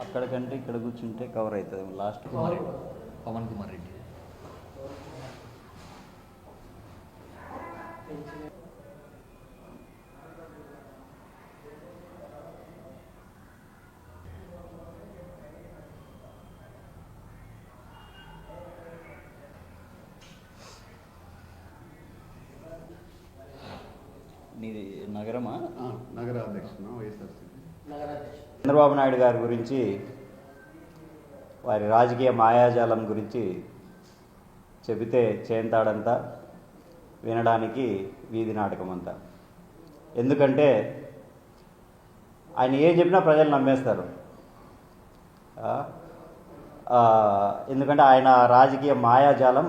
అక్కడికంటే ఇక్కడ కూర్చుంటే కవర్ అవుతుంది. లాస్ట్ కుమార్ పవన్ కుమార్ రెడ్డి. నీది నగరమా? ఆ, నగర అధ్యక్షున వైఎస్ఆర్సీపీ. చంద్రబాబు నాయుడు గారి గురించి వారి రాజకీయ మాయాజాలం గురించి చెబితే చేంతాడంతా వినడానికి వీధి నాటకం అంతా ఎందుకంటే ఆయన ఏం చెప్పినా ప్రజలు నమ్మేస్తారు. ఎందుకంటే ఆయన రాజకీయ మాయాజాలం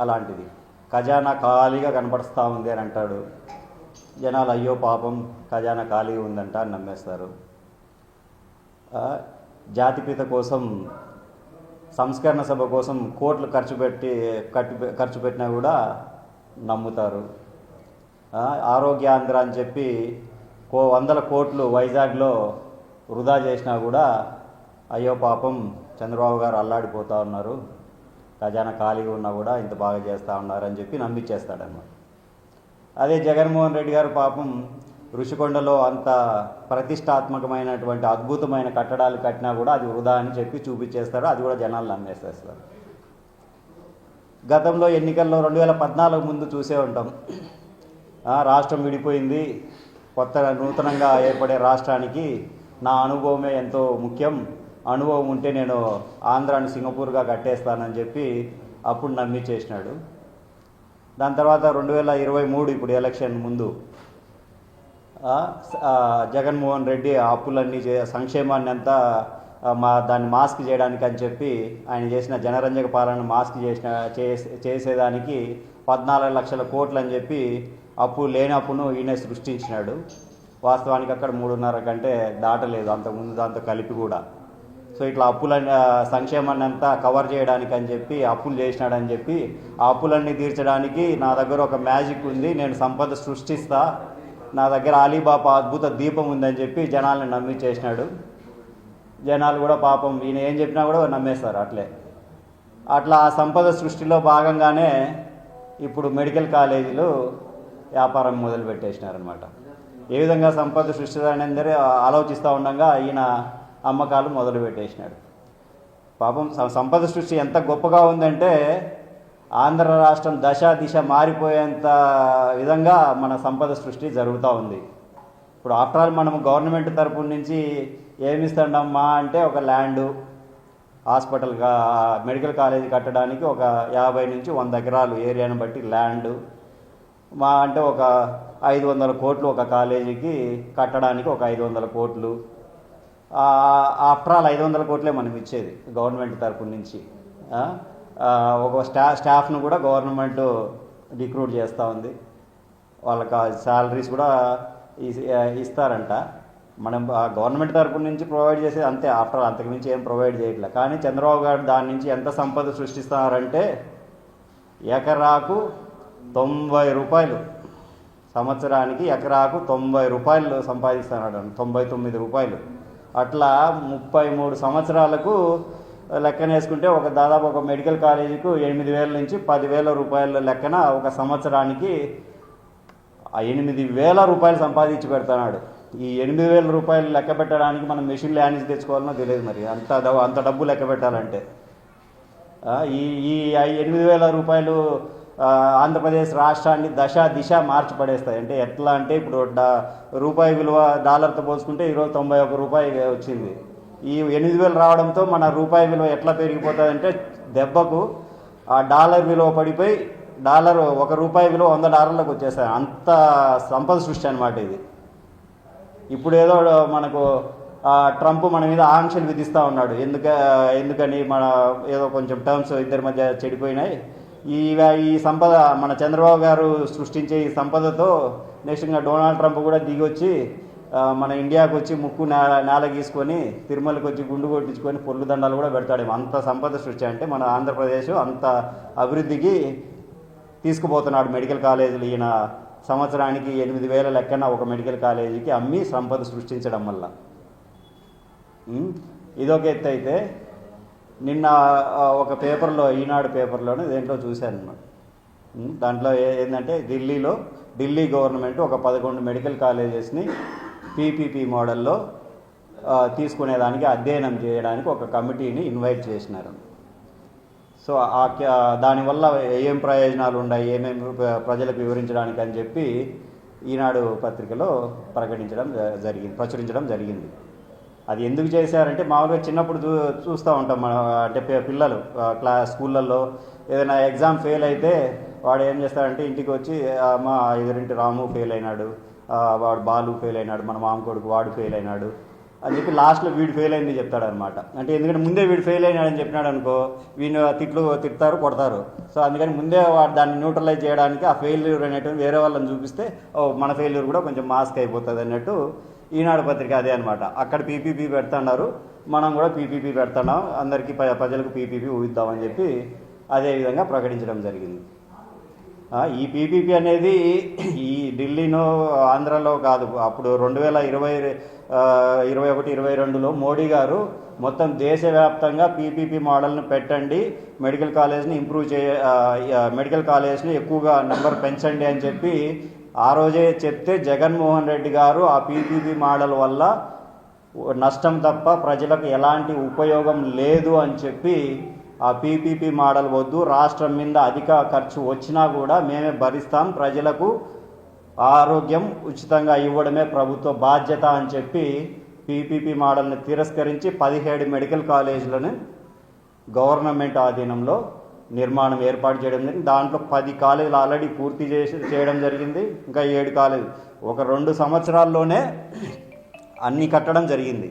అలాంటిది. ఖజానా ఖాళీగా కనపడుస్తూ ఉంది అని అంటాడు. జనాలు అయ్యో పాపం ఖజానా ఖాళీగా ఉందంట అని నమ్మేస్తారు. జాతిపిత కోసం సంస్కరణ సభ కోసం కోట్లు ఖర్చు పెట్టి కట్టి ఖర్చు పెట్టినా కూడా నమ్ముతారు. ఆరోగ్యాంధ్ర అని చెప్పి కో వందల కోట్లు వైజాగ్లో వృధా చేసినా కూడా అయ్యో పాపం చంద్రబాబు గారు అల్లాడిపోతూ ఉన్నారు. ఖజానా ఖాళీగా ఉన్నా కూడా ఇంత బాగా చేస్తూ ఉన్నారు అని చెప్పి నమ్మిచ్చేస్తాడన్నమాట. అదే జగన్మోహన్ రెడ్డి గారు పాపం ఋషికొండలో అంత ప్రతిష్టాత్మకమైనటువంటి అద్భుతమైన కట్టడాలు కట్టినా కూడా అది వృధా అని చెప్పి చూపించేస్తారు. అది కూడా జనాలు నమ్మేసేస్తారు. గతంలో ఎన్నికల్లో రెండు వేల పద్నాలుగు ముందు చూసే ఉంటాం. రాష్ట్రం విడిపోయింది. కొత్త నూతనంగా ఏర్పడే రాష్ట్రానికి నా అనుభవమే ఎంతో ముఖ్యం. అనుభవం ఉంటే నేను ఆంధ్రాని సింగపూర్గా కట్టేస్తానని చెప్పి అప్పుడు నమ్మి చేసినాడు. దాని తర్వాత రెండు వేల ఇరవై మూడు ఇప్పుడు ఎలక్షన్ ముందు జగన్మోహన్ రెడ్డి అప్పులన్నీ చే సంక్షేమాన్ని అంతా మా దాన్ని మాస్క్ చేయడానికి అని చెప్పి ఆయన చేసిన జనరంజక పాలన మాస్క్ చేసిన చేసే- చేసేదానికి పద్నాలుగు లక్షల కోట్లు అని చెప్పి అప్పు లేని అప్పును ఈయన సృష్టించినాడు. వాస్తవానికి అక్కడ మూడున్నర కంటే దాటలేదు అంతకుముందు దాంతో కలిపి కూడా. సో ఇట్లా అప్పులన్నీ సంక్షేమాన్ని అంతా కవర్ చేయడానికి అని చెప్పి అప్పులు చేసినాడని చెప్పి ఆ అప్పులన్నీ తీర్చడానికి నా దగ్గర ఒక మ్యాజిక్ ఉంది నేను సంపద సృష్టిస్తా నా దగ్గర అలీబాబా అద్భుత దీపం ఉందని చెప్పి జనాల్ని నమ్మించేసినాడు జనాలు కూడా పాపం ఈయన ఏం చెప్పినా కూడా నమ్మేస్తారు అట్లే. అట్లా ఆ సంపద సృష్టిలో భాగంగానే ఇప్పుడు మెడికల్ కాలేజీలు వ్యాపారం మొదలు పెట్టేసినారనమాట ఏ విధంగా సంపద సృష్టిదానందరూ ఆలోచిస్తూ ఉండగా ఈయన అమ్మకాలు మొదలు పెట్టేసినాడు. పాపం సంపద సృష్టి ఎంత గొప్పగా ఉందంటే ఆంధ్ర రాష్ట్రం దశ దిశ మారిపోయేంత విధంగా మన సంపద సృష్టి జరుగుతూ ఉంది. ఇప్పుడు ఆఫ్టర్ ఆల్ మనం గవర్నమెంట్ తరపు నుంచి ఏమిస్తాడమ్మా అంటే ఒక ల్యాండు హాస్పిటల్ మెడికల్ కాలేజీ కట్టడానికి ఒక యాభై నుంచి వంద ఎకరాలు ఏరియాను బట్టి ల్యాండ్ మా అంటే ఒక ఐదు వందల కోట్లు ఒక కాలేజీకి కట్టడానికి ఒక ఐదు వందల కోట్లు. ఆఫ్టర్ ఆల్ ఐదు వందల కోట్లే మనం ఇచ్చేది గవర్నమెంట్ తరపు నుంచి. ఒక స్టా స్టాఫ్ను కూడా గవర్నమెంట్ రిక్రూట్ చేస్తూ ఉంది. వాళ్ళకి శాలరీస్ కూడా ఇస్తారంట. మనం గవర్నమెంట్ తరపు నుంచి ప్రొవైడ్ చేసేది అంతే. ఆఫ్టర్ అంతకుమించి ఏం ప్రొవైడ్ చేయట్లేదు కానీ చంద్రబాబు గారు దాని నుంచి ఎంత సంపద సృష్టిస్తున్నారంటే ఎకరాకు తొంభై రూపాయలు. సంవత్సరానికి ఎకరాకు తొంభై రూపాయలు సంపాదిస్తున్నాడు తొంభై తొమ్మిది రూపాయలు. అట్లా ముప్పై మూడు సంవత్సరాలకు లెక్కన వేసుకుంటే ఒక దాదాపు ఒక మెడికల్ కాలేజీకు ఎనిమిది వేల నుంచి పదివేల రూపాయల లెక్కన ఒక సంవత్సరానికి ఎనిమిది వేల రూపాయలు సంపాదించి పెడుతున్నాడు. ఈ ఎనిమిది వేల రూపాయలు లెక్క పెట్టడానికి మనం మెషిన్ ల్యాండ్ తెచ్చుకోవాలనో తెలియదు మరి. అంత డబ్బు- అంత డబ్బు లెక్క పెట్టాలంటే. ఈ ఈ ఎనిమిది వేల రూపాయలు ఆంధ్రప్రదేశ్ రాష్ట్రాన్ని దశ దిశ మార్చి పడేస్తాయి. అంటే ఎట్లా అంటే ఇప్పుడు డా- రూపాయి విలువ డాలర్తో పోల్చుకుంటే ఈరోజు తొంభై ఒక రూపాయి వచ్చింది. ఈ ఎనిమిది వేలు రావడంతో మన రూపాయి విలువ ఎట్లా పెరిగిపోతుందంటే దెబ్బకు ఆ డాలర్ విలువ పడిపోయి డాలర్ ఒక రూపాయి విలువ వంద డాలర్లకు వచ్చేస్తాయి. అంత సంపద సృష్టి అనమాట ఇది. ఇప్పుడు ఏదో మనకు ఆ, ట్రంప్ మన మీద ఆంక్షలు విధిస్తూ ఉన్నాడు. ఎందుక ఎందుకని మన ఏదో కొంచెం టర్మ్స్ ఇద్దరి మధ్య చెడిపోయినాయి. ఈ ఈ సంపద మన చంద్రబాబు గారు సృష్టించే ఈ సంపదతో నెక్స్ట్ ఇంకా డొనాల్డ్ ట్రంప్ కూడా దిగి వచ్చి మన ఇండియాకు వచ్చి ముక్కు నేల నేల గీసుకొని తిరుమలకి వచ్చి గుండు కొట్టించుకొని పొల్లు దండాలు కూడా పెడతాడేమో అంత సంపద సృష్టి అంటే మన ఆంధ్రప్రదేశ్ అంత అభివృద్ధికి తీసుకుపోతున్నాడు మెడికల్ కాలేజీలు. ఈయన సంవత్సరానికి ఎనిమిది వేల లెక్కన ఒక మెడికల్ కాలేజీకి అమ్మి సంపద సృష్టించడం వల్ల. ఇదొక ఎత్తు అయితే నిన్న ఒక పేపర్లో ఈనాడు పేపర్లోనే దేంట్లో చూశాను అన్నమాట దాంట్లో ఏంటంటే ఢిల్లీలో ఢిల్లీ గవర్నమెంట్ ఒక పదకొండు మెడికల్ కాలేజెస్ని పీపీపీ మోడల్లో తీసుకునేదానికి అధ్యయనం చేయడానికి ఒక కమిటీని ఇన్వైట్ చేసినారు. సో ఆ దానివల్ల ఏం ప్రయోజనాలు ఉన్నాయి ఏమేమి ప్రజలకు వివరించడానికి అని చెప్పి ఈనాడు పత్రికలో ప్రకటించడం జ- జరిగింది ప్రచురించడం జరిగింది. అది ఎందుకు చేశారంటే మామూలుగా చిన్నప్పుడు చూ చూస్తూ ఉంటాం మనం అంటే పిల్లలు క్లా స్కూళ్ళల్లో ఏదైనా ఎగ్జామ్ ఫెయిల్ అయితే వాడు ఏం చేస్తాడంటే ఇంటికి వచ్చి మా ఎదురింటి రాము ఫెయిల్ అయినాడు వాడు బాలు ఫెయిల్ అయినాడు మన మామ కొడుకు వాడు ఫెయిల్ అయినాడు అని చెప్పి లాస్ట్లో వీడు ఫెయిల్ అయింది చెప్తాడు అనమాట అంటే ఎందుకంటే ముందే వీడు ఫెయిల్ అయినాడని చెప్పినాడు అనుకో వీడిని తిట్లు తిడతారు కొడతారు. సో అందుకని ముందే వాడు దాన్ని న్యూట్రలైజ్ చేయడానికి ఆ ఫెయిల్యూర్ అనేటువంటి వేరే వాళ్ళని చూపిస్తే ఓ మన ఫెయిల్యూర్ కూడా కొంచెం మాస్క్ అయిపోతుంది అన్నట్టు ఈనాడు పత్రిక అదే అనమాట అక్కడ పీపీపీ పెడుతున్నారు మనం కూడా పీపీపీ పెడుతున్నాం అందరికీ ప్రజలకు పీపీపీ ఊహిద్దామని చెప్పి అదే విధంగా ప్రకటించడం జరిగింది. ఈ పీపీపీ అనేది ఈ ఢిల్లీనో ఆంధ్రాలో కాదు. అప్పుడు రెండు వేల ఇరవై ఇరవై ఒకటి ఇరవై రెండులో మోడీ గారు మొత్తం దేశవ్యాప్తంగా పీపీపీ మోడల్ని పెట్టండి మెడికల్ కాలేజ్ని ఇంప్రూవ్ చే మెడికల్ కాలేజ్ని ఎక్కువగా నెంబర్ పెంచండి అని చెప్పి ఆ రోజే చెప్తే జగన్మోహన్ రెడ్డి గారు ఆ పీపీపీ మోడల్ వల్ల నష్టం తప్ప ప్రజలకు ఎలాంటి ఉపయోగం లేదు అని చెప్పి ఆ పీపీపీ మోడల్ వద్దు. రాష్ట్రం మీద అధిక ఖర్చు వచ్చినా కూడా మేమే భరిస్తాం. ప్రజలకు ఆరోగ్యం ఉచితంగా ఇవ్వడమే ప్రభుత్వ బాధ్యత అని చెప్పి పీపీపీ మోడల్ని తిరస్కరించి పదిహేడు మెడికల్ కాలేజీలను గవర్నమెంట్ ఆధీనంలో నిర్మాణం ఏర్పాటు చేయడం జరిగింది. దాంట్లో పది కాలేజీలు ఆల్రెడీ పూర్తి చేసి చేయడం జరిగింది. ఇంకా ఏడు కాలేజీ ఒక రెండు సంవత్సరాల్లోనే అన్ని కట్టడం జరిగింది.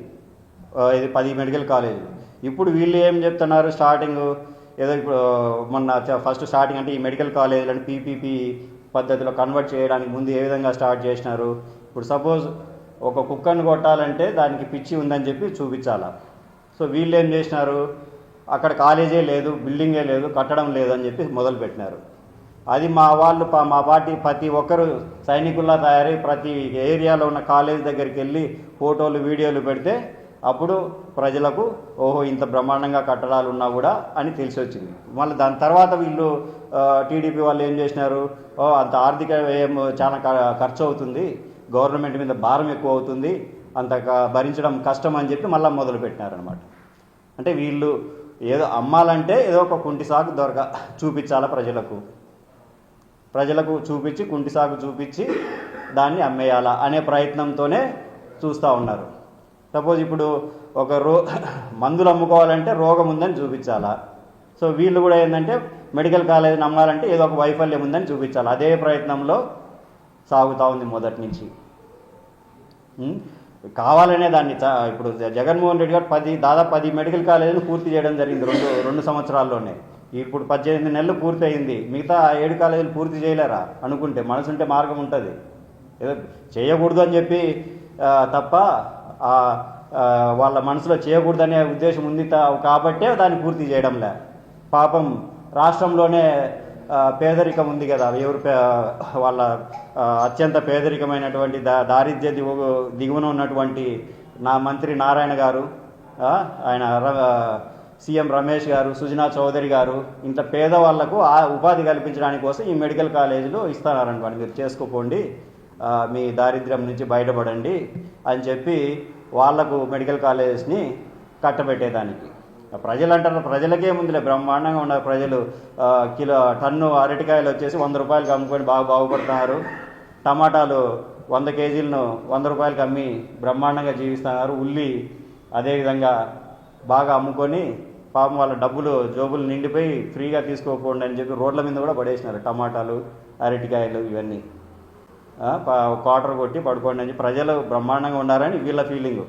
ఇది పది మెడికల్ కాలేజీలు. ఇప్పుడు వీళ్ళు ఏం చెప్తున్నారు? స్టార్టింగ్ ఏదో ఇప్పుడు మొన్న ఫస్ట్ స్టార్టింగ్ అంటే ఈ మెడికల్ కాలేజీలను పీపీపీ పద్ధతిలో కన్వర్ట్ చేయడానికి ముందు ఏ విధంగా స్టార్ట్ చేసినారు? ఇప్పుడు సపోజ్ ఒక కుక్కను కొట్టాలంటే దానికి పిచ్చి ఉందని చెప్పి చూపించాలా? సో వీళ్ళు ఏం చేసినారు? అక్కడ కాలేజే లేదు బిల్డింగే లేదు కట్టడం లేదని చెప్పి మొదలుపెట్టినారు. అది మా వాళ్ళు ప- మా పార్టీ ప్రతి ఒక్కరు సైనికుల్లా తయారై ప్రతి ఏరియాలో ఉన్న కాలేజ్ దగ్గరికి వెళ్ళి ఫోటోలు వీడియోలు పెడితే అప్పుడు ప్రజలకు ఓహో ఇంత బ్రహ్మాండంగా కట్టడాలు ఉన్నా కూడా అని తెలిసి వచ్చింది మళ్ళీ దాని తర్వాత వీళ్ళు టీడీపీ వాళ్ళు ఏం చేసినారు? ఓ అంత ఆర్థిక వ్యయం చాలా ఖర్చు అవుతుంది గవర్నమెంట్ మీద భారం ఎక్కువ అవుతుంది. అంత భరించడం కష్టం అని చెప్పి మళ్ళీ మొదలు పెట్టినారనమాట అంటే వీళ్ళు ఏదో అమ్మాలంటే ఏదో ఒక కుంటి సాగు దొరక చూపించాలా ప్రజలకు. ప్రజలకు చూపించి కుంటి సాగు చూపించి దాన్ని అమ్మేయాలా అనే ప్రయత్నంతోనే చూస్తూ ఉన్నారు. సపోజ్ ఇప్పుడు ఒక రో మందులు అమ్ముకోవాలంటే రోగం ఉందని చూపించాలా? సో వీళ్ళు కూడా ఏంటంటే మెడికల్ కాలేజీని అమ్మాలంటే ఏదో ఒక వైఫల్యం ఉందని చూపించాలి? అదే ప్రయత్నంలో సాగుతూ ఉంది మొదటి నుంచి. కావాలనే దాన్ని ఇప్పుడు జగన్మోహన్ రెడ్డి గారు పది దాదాపు పది మెడికల్ కాలేజీని పూర్తి చేయడం జరిగింది రెండు రెండు సంవత్సరాల్లోనే. ఇప్పుడు పద్దెనిమిది నెలలు పూర్తి అయింది మిగతా ఏడు కాలేజీలు పూర్తి చేయలేరా? అనుకుంటే మనసుంటే మార్గం ఉంటుంది. ఏదో చేయకూడదు అని చెప్పి తప్ప వాళ్ళ మనసులో చేయకూడదనే ఉద్దేశం ఉంది కాబట్టే దాన్ని పూర్తి చేయడంలే. పాపం రాష్ట్రంలోనే పేదరికం ఉంది కదా. ఎవరు వాళ్ళ అత్యంత పేదరికమైనటువంటి దా దారిద్ర్య దిగు దిగువన ఉన్నటువంటి నా మంత్రి నారాయణ గారు ఆయన ర- సీఎం రమేష్ గారు సుజనా చౌదరి గారు ఇంత పేదవాళ్ళకు ఆ ఉపాధి కల్పించడానికి కోసం ఈ మెడికల్ కాలేజీలు ఇస్తారనమాట మీరు చేసుకోకండి మీ దారిద్ర్యం నుంచి బయటపడండి అని చెప్పి వాళ్ళకు మెడికల్ కాలేజెస్ని కట్టబెట్టేదానికి. ప్రజలు అంటారు ప్రజలకే ముందులే బ్రహ్మాండంగా ఉన్నారు ప్రజలు. కిలో టన్ను అరటికాయలు వచ్చేసి వంద రూపాయలకి అమ్ముకొని బాగా బాగుపడుతున్నారు. టమాటాలు వంద కేజీలను వంద రూపాయలకి అమ్మి బ్రహ్మాండంగా జీవిస్తున్నారు. ఉల్లి అదేవిధంగా బాగా అమ్ముకొని పాపం వాళ్ళ డబ్బులు జోబులు నిండిపోయి ఫ్రీగా తీసుకోకపోండి అని చెప్పి రోడ్ల మీద కూడా పడేసినారు. టమాటాలు అరటికాయలు ఇవన్నీ. క్వార్టర్ కొట్టి పడుకోండి అని ప్రజలు బ్రహ్మాండంగా ఉన్నారని వీళ్ళ ఫీలింగ్.